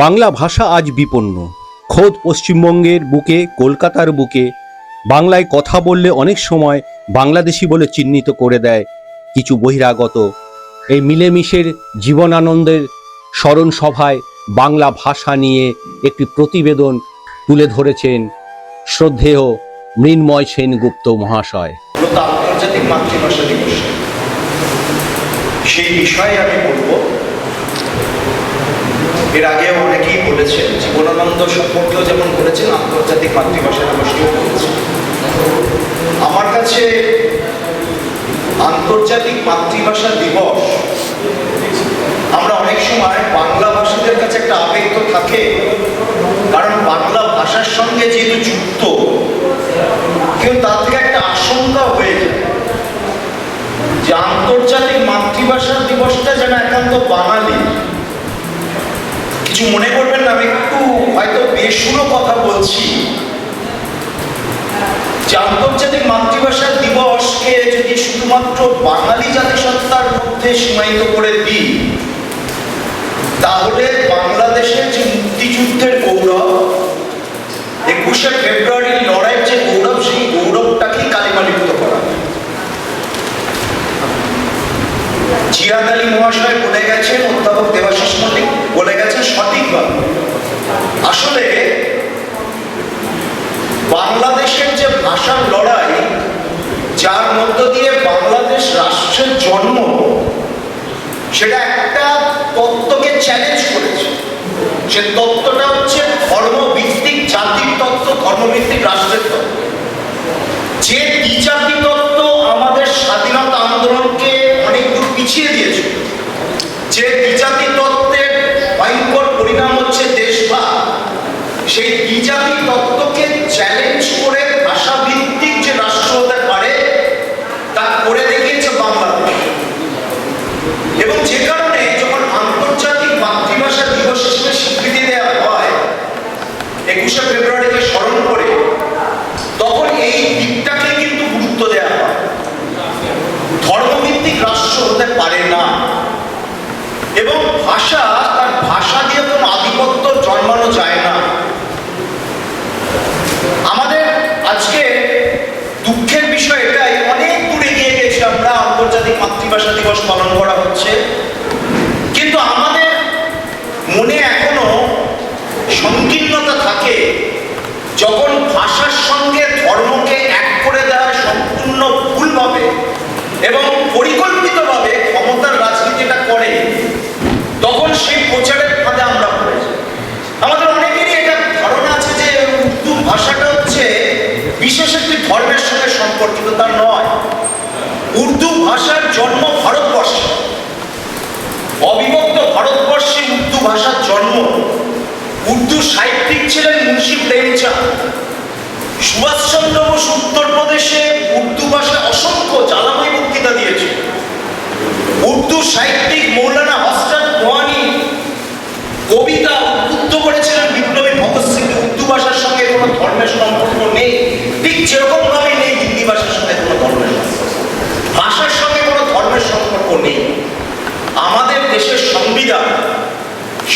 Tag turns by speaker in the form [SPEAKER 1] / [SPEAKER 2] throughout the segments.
[SPEAKER 1] বাংলা ভাষা আজ বিপন্ন। খোদ পশ্চিমবঙ্গের বুকে, কলকাতার বুকে। বাংলায় কথা বললে অনেক সময় বাংলাদেশি বলে চিহ্নিত করে দেয় কিছু বহিরাগত। এই মিলেমিশের জীবনানন্দের স্মরণ সভায় বাংলা ভাষা নিয়ে একটি প্রতিবেদন তুলে ধরেছেন শ্রদ্ধেয় মৃন্ময় সেনগুপ্ত মহাশয়।
[SPEAKER 2] সেই বিষয়ে আমি বলব এর আগেও অনেকেই বলেছেন, জীবনানন্দ সম্পর্কেও যেমন বলেছেন, আন্তর্জাতিক মাতৃভাষা দিবসটিও বলেছেন। আমার কাছে আন্তর্জাতিক মাতৃভাষা দিবস, আমরা অনেক সময় বাংলা ভাষীদের কাছে একটা আবেগ তো থাকে, কারণ বাংলা ভাষার সঙ্গে যেহেতু যুক্ত, কিন্তু তার থেকে একটা আশঙ্কা হয়ে যায় যে আন্তর্জাতিক মাতৃভাষা দিবসটা যেন একান্ত বাঙালি কিছু মনে করবেন না একটু হয়তো বেসুরো কথা বলছি। যে আন্তর্জাতিক মাতৃভাষা দিবসকে যদি শুধুমাত্র বাঙালি জাতিসত্তার মধ্যে সীমায়িত করে দিই, তাহলে বাংলাদেশের যে মুক্তিযুদ্ধের গৌরব, একুশে ফেব্রুয়ারির লড়াইয়ের যে গৌরব, সেই গৌরবটাকেই কালিমালিপ্ত করা। জিয়াদ আলী মহাশয় বলে গেছেন বাংলাদেশের যে ভাষার লড়াই, যার মধ্য দিয়ে বাংলাদেশ রাষ্ট্রের জন্ম, সেটা একটা তত্ত্বকে চ্যালেঞ্জ করেছে। সে তত্ত্বটা হচ্ছে ধর্মভিত্তিক জাতির তত্ত্ব, ধর্মভিত্তিক রাষ্ট্রের তত্ত্ব। যে দ্বিজাতি তত্ত্ব আমাদের স্বাধীনতা আন্দোলনকে অনেক দূর পিছিয়ে দিয়েছে, যে দ্বিজাতি তত্ত্বের ভয়ঙ্কর পরিণাম হচ্ছে দেশভাগ, সেই দ্বিজাতি তত্ত্বকে চ্যালেঞ্জ করে ভাষাভিত্তিক যে রাষ্ট্র হতে পারে তা করে দেখিয়েছে বাংলাদেশ এবং যে কারণে যখন আন্তর্জাতিক মাতৃভাষা দিবস হিসেবে স্বীকৃতি দেওয়া হয় একুশে ফেব্রুয়ারিকে স্মরণ করে তখন এই দিকটাকে কিন্তু গুরুত্ব দেওয়া হয়। ধর্মভিত্তিক রাষ্ট্র হতে পারে না। এবং ভাষা, তার ভাষা দিয়ে কোনো আধিপত্য জন্মানো যায় না। আমাদের আজকে দুঃখের বিষয় এটাই, অনেক দূরে এগিয়ে গেছি আমরা, আন্তর্জাতিক মাতৃভাষা দিবস পালন করা হচ্ছে। কিন্তু আমাদের মনে এখনও সংকীর্ণতা থাকে যখন ভাষার সঙ্গে এবং পরিকল্পিতভাবে ক্ষমতার রাজনীতিটা করে। তখন সেই প্রচারের ফাঁদে আমরা পড়ে আমাদের অনেকেরই এটা ধারণা আছে যে উর্দু ভাষাটা হচ্ছে বিশেষ একটি ধর্মের সঙ্গে সম্পর্কিত, তা নয়। উর্দু ভাষার জন্ম ভারতবর্ষে। অবিভক্ত ভারতবর্ষে উর্দু ভাষার জন্ম। উর্দু সাহিত্যিক ছিলেন মুন্সি প্রেমচাঁদ সুভাষচন্দ্র বোস উত্তরপ্রদেশে উর্দু ভাষায় অসংখ্য জ্বালাময় বক্তৃতা দিয়েছে। উর্দু সাহিত্যিক মৌলানা হসরত মোহানি কবিতা উদ্বুদ্ধ করেছিলেন বিপ্লবী ভগৎ সিং। উর্দু ভাষার সঙ্গে কোনো ধর্মের সম্পর্ক নেই। ঠিক যেরকম ভাবে নেই হিন্দি ভাষার সঙ্গে কোনো ধর্মের সম্পর্ক। ভাষার সঙ্গে কোনো ধর্মের সম্পর্ক নেই। আমাদের দেশের সংবিধান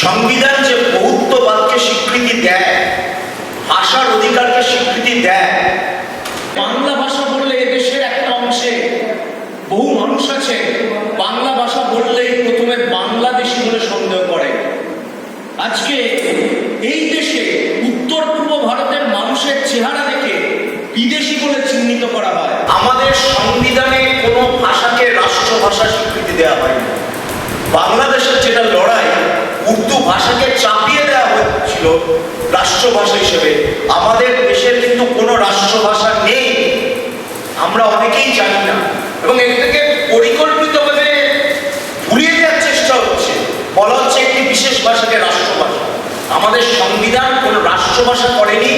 [SPEAKER 2] সংবিধান যে বহুত্ববাদকে স্বীকৃতি দেয়, ভাষার অধিকারকে স্বীকৃতি দেয়
[SPEAKER 3] বাংলা ভাষা বললে এদেশের একটা অংশে বহু মানুষ আছে বাংলা ভাষা বললেই প্রথমে বাংলাদেশি বলে সন্দেহ করে আজকে এই দেশে উত্তর পূর্ব ভারতের মানুষের চেহারা দেখে বিদেশি বলে চিহ্নিত করা হয়।
[SPEAKER 2] আমাদের সংবিধানে কোনো ভাষাকে রাষ্ট্রভাষা স্বীকৃতি দেওয়া হয়নি। বাংলাদেশের যেটা লড়াই, উর্দু ভাষাকে চাপিয়ে দেওয়া হচ্ছিল রাষ্ট্রভাষা হিসেবে। আমাদের দেশের কিন্তু কোনো রাষ্ট্রভাষা নেই। আমরা অনেকেই জানি না। এবং এর থেকে পরিকল্পিতভাবে ভুলিয়ে দেওয়ার চেষ্টা হচ্ছে। বলা হচ্ছে একটি বিশেষ ভাষাকে রাষ্ট্রভাষা। আমাদের সংবিধান কোনো রাষ্ট্রভাষা করেনি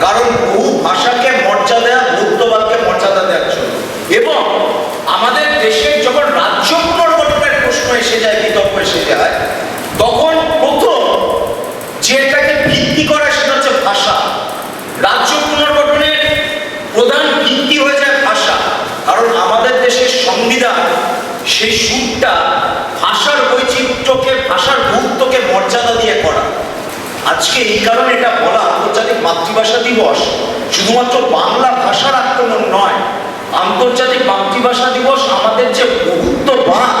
[SPEAKER 2] কারণ বহু ভাষাকে মর্যাদা বৌদ্ধবাদকে মর্যাদা দেওয়ার জন্য এবং আমাদের দেশের যখন রাজ্য পুনর্গঠনের প্রশ্ন এসে যায় বিতর্ক এসে যায় তখন প্রথম যেটাকে ভিত্তি করা সেটা হচ্ছে ভাষা রাজ্য পুনর্গঠনের প্রধান ভিত্তি হয়ে যায় ভাষা। কারণ আমাদের দেশের সংবিধান সেই সুরটা ভাষার বৈচিত্র্যকে, ভাষার গুরুত্বকে মর্যাদা দিয়ে করা আজকে এই কারণে এটা বলা আন্তর্জাতিক মাতৃভাষা দিবস শুধুমাত্র বাংলা ভাষার আক্রমণ নয়, আন্তর্জাতিক মাতৃভাষা দিবস আমাদের যে বহুত্ববাদ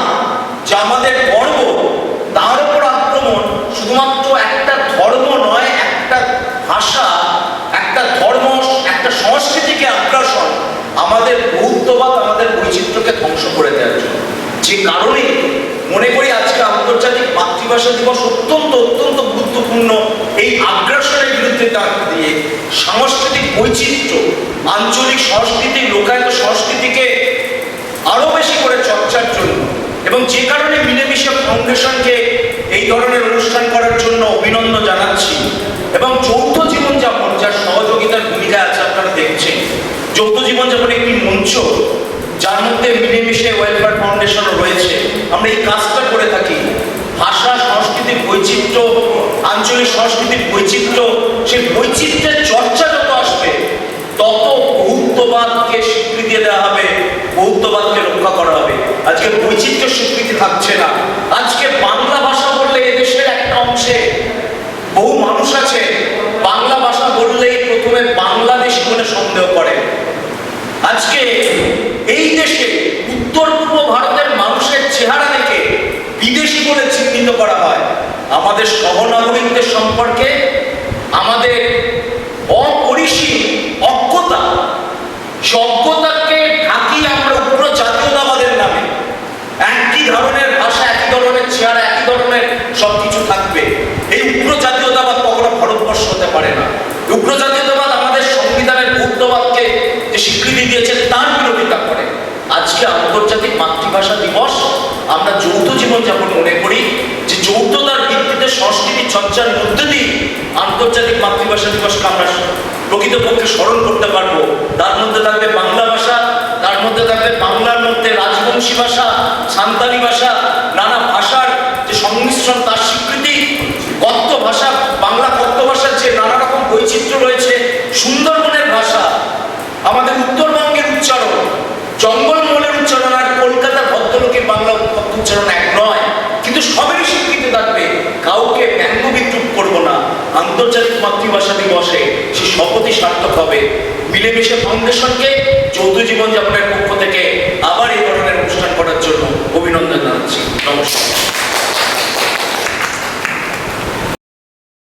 [SPEAKER 2] যা আমাদের গর্ব তার উপর আক্রমণ শুধুমাত্র একটা ধর্ম নয় একটা ভাষা একটা ধর্ম একটা সংস্কৃতিকে আগ্রাসন, আমাদের বহুত্ববাদ আমাদের বৈচিত্র্যকে ধ্বংস করে দেওয়ার জন্য। যে কারণে মনে করি আজকে আন্তর্জাতিক মাতৃভাষা দিবস অত্যন্ত অত্যন্ত গুরুত্বপূর্ণ। এই আগ্রাসনের বিরুদ্ধে দাঁড় দিয়ে সাংস্কৃতিক বৈচিত্র্য, আঞ্চলিক সংস্কৃতি, লোকায়ত সংস্কৃতিকে আরও বেশি করে চর্চার জন্য এবং যে কারণে মিলেমিশে ফাউন্ডেশনকে এই ধরনের অনুষ্ঠান করার জন্য অভিনন্দন জানাচ্ছি। এবং যৌথ জীবনযাপন যার সহযোগিতার ভূমিকা আছে আপনারা দেখছেন যৌথ জীবনযাপন যার মধ্যে মিলেমিশে ওয়েলফেয়ার ফাউন্ডেশন রয়েছে, আমরা এই কাজটা করে থাকি। ভাষা, সংস্কৃতির বৈচিত্র্য, আঞ্চলিক সংস্কৃতির বৈচিত্র্য, সেই বৈচিত্র্যের চর্চা যত আসবে, তত বহুত্ববাদকে স্বীকৃতি দেওয়া হবে বহুত্ববাদকে রক্ষা করা হবে। আজকে বৈচিত্র্য স্বীকৃতি থাকছে না। আজকে বাংলা ভাষা বললে এদেশের একটা অংশে বহু মানুষ আছে বাংলা ভাষা বললেই প্রথমে বাংলাদেশ বলে সন্দেহ করে আজকে এই দেশে উত্তর পূর্ব ভারতের মানুষের চেহারা দেখে বিদেশি বলে চিহ্নিত করা হয় আমাদের সহনাগরিকদের সম্পর্কে আমাদের অপরিসীম অজ্ঞতা সভ্যতাকে ঢাকি আমরা উগ্র জাতীয়তাবাদের নামে, একই ধরনের ভাষা, একই ধরনের চেহারা, একই ধরনের সবকিছু থাকবে। এই উগ্র জাতীয়তাবাদ কখনো ভারতবর্ষ হতে পারে না। উগ্র জাতীয়তাবাদ আমাদের সংবিধানের বৌদ্ধবাদকে যে স্বীকৃতি দিয়েছে, তার বিরোধিতা করে। আজকে আন্তর্জাতিক মাতৃভাষা দিবস, আমরা যৌথ জীবনযাপন মনে করি। সংস্কৃতি চর্চার মধ্যে দিয়ে আন্তর্জাতিক মাতৃভাষা দিবসকে আমরা প্রকৃতপক্ষে স্মরণ করতে পারব। তার মধ্যে থাকবে বাংলা ভাষা, তার মধ্যে থাকবে বাংলার মধ্যে রাজবংশী ভাষা সান্তালি ভাষা, নানা ভাষার যে সংমিশ্রণ তার স্বীকৃতি কথ্য ভাষা বাংলা কথ্য ভাষার যে নানা রকম বৈচিত্র্য রয়েছে সুন্দরবনের ভাষা আমাদের উত্তরবঙ্গের উচ্চারণ জঙ্গলমহলের উচ্চারণ আর কলকাতার ভদ্রলোকের বাংলা উচ্চারণ এক নয় কিন্তু সবেরই স্বীকৃতি থাকবে কাউকে ব্যঙ্গ বিদ্রুপ করব না আন্তর্জাতিক মাতৃভাষা দিবসে সে শপথই সার্থক হবে। মিলেমিশে ফাউন্ডেশনকে যৌথ জীবনযাপনের পক্ষ থেকে আবার এই ধরনের অনুষ্ঠান করার জন্য অভিনন্দন জানাচ্ছি। নমস্কার।